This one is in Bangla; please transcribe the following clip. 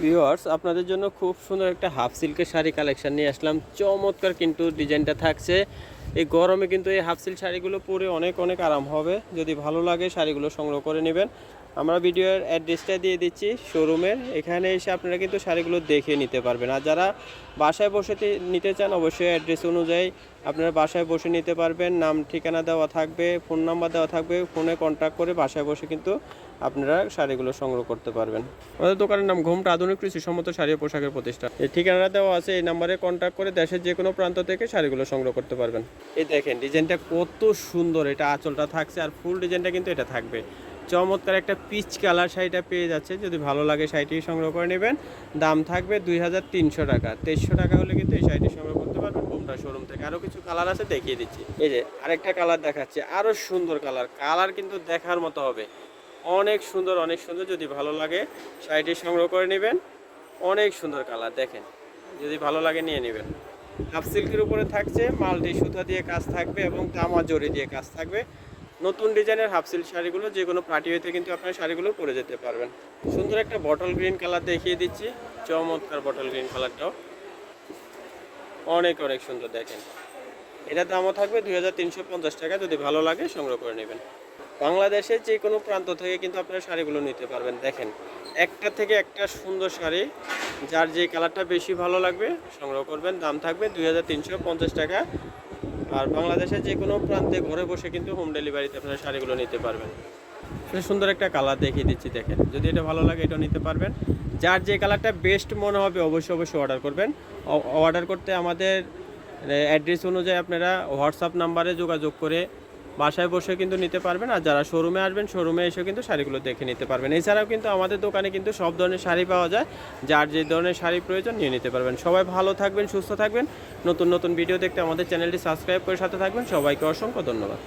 ভিউয়ার্স আপনাদের জন্য খুব সুন্দর একটা হাফ সিল্কের শাড়ি কালেকশান নিয়ে আসলাম। চমৎকার কিন্তু ডিজাইনটা থাকছে। এই গরমে কিন্তু এই হাফ সিল্ক শাড়িগুলো পরে অনেক অনেক আরাম হবে। যদি ভালো লাগে শাড়িগুলো সংগ্রহ করে নেবেন। আমরা ভিডিওর অ্যাড্রেসটা দিয়ে দিচ্ছি শোরুমের এখানে এসে আপনারা কিন্তু শাড়িগুলো দেখে নিতে পারবেন। আর যারা বাসায় বসে নিতে চান, অবশ্যই অ্যাড্রেস অনুযায়ী আপনারা বাসায় বসে নিতে পারবেন। নাম, ঠিকানা দেওয়া থাকবে ফোন নাম্বার দেওয়া থাকবে। ফোনে কন্ট্যাক্ট করে বাসায় বসে কিন্তু আপনারা শাড়িগুলো সংগ্রহ করতে পারবেন। আমাদের দোকানের নাম ঘুমটা আধুনিক কৃষি সম্মত শাড়ি ও পোশাকের প্রতিষ্ঠান। এই ঠিকানা দেওয়া আছে, এই নাম্বারে কন্ট্যাক্ট করে দেশের যে কোনো প্রান্ত থেকে শাড়িগুলো সংগ্রহ করতে পারবেন। এই দেখেন, ডিজাইনটা কত সুন্দর। এটা আঁচলটা থাকছে আর ফুল ডিজাইনটা কিন্তু এটা থাকবে। চমৎকার একটা পিচ কালার শাড়িটা পেয়ে যাচ্ছে। যদি ভালো লাগে শাড়িটি সংগ্রহ করে নেবেন। দাম থাকবে দুই হাজার তিনশো টাকা। তেইশশো টাকা হলে কিন্তু এই শাড়িটি সংগ্রহ করতে পারবেন ঘুমটা শোরুম থেকে। আরও কিছু কালার আছে, দেখিয়ে দিচ্ছি। এই যে আরেকটা কালার দেখাচ্ছে। আরও সুন্দর কালার। কালার কিন্তু দেখার মতো হবে। অনেক সুন্দর অনেক সুন্দর। যদি ভালো লাগে শাড়িটি সংগ্রহ করে নেবেন। অনেক সুন্দর কালার, দেখেন। যদি ভালো লাগে নিয়ে নেবেন। হাফ সিল্কের উপরে থাকছে, মাল্টি সুতা দিয়ে কাজ থাকবে এবং তামা জরি দিয়ে কাজ থাকবে। নতুন ডিজাইনের হাফ সিল্ক শাড়িগুলো, যে কোনো পার্টি হইতে কিন্তু আপনার শাড়িগুলো পরে যেতে পারবেন। সুন্দর একটা বটল গ্রিন কালার দেখিয়ে দিচ্ছি। চমৎকার বটল গ্রিন কালারটাও অনেক অনেক সুন্দর দেখেন। এটার দামও থাকবে দুই হাজার তিনশো পঞ্চাশ টাকা। যদি ভালো লাগে সংগ্রহ করে নেবেন। বাংলাদেশের যে কোনো প্রান্ত থেকে কিন্তু আপনারা শাড়িগুলো নিতে পারবেন। দেখেন, একটা থেকে একটা সুন্দর শাড়ি। যার যে কালারটা বেশি ভালো লাগবে, সংগ্রহ করবেন। দাম থাকবে দুই হাজার তিনশো পঞ্চাশ টাকা। আর বাংলাদেশের যে কোনো প্রান্তে ঘরে বসে কিন্তু হোম ডেলিভারিতে আপনারা শাড়িগুলো নিতে পারবেন। সুন্দর একটা কালার দেখিয়ে দিচ্ছি, দেখেন। যদি এটা ভালো লাগে এটা নিতে পারবেন। যার যে কালারটা বেস্ট মনে হবে, অবশ্যই অবশ্যই অর্ডার করবেন। অর্ডার করতে আমাদের অ্যাড্রেস অনুযায়ী আপনারা হোয়াটসঅ্যাপ নাম্বারে যোগাযোগ করে বাসায় বসে কিন্তু নিতে পারবেন আর যারা শোরুমে আসবেন শোরুমে এসে কিন্তু শাড়িগুলো দেখে নিতে পারবেন। এছাড়াও কিন্তু আমাদের দোকানে কিন্তু সব ধরনের শাড়ি পাওয়া যায়। যার যে ধরনের শাড়ি প্রয়োজন নিয়ে নিতে পারবেন। সবাই ভালো থাকবেন, সুস্থ থাকবেন। নতুন নতুন ভিডিও দেখতে আমাদের চ্যানেলটি সাবস্ক্রাইব করে সাথে থাকবেন। সবাইকে অসংখ্য ধন্যবাদ।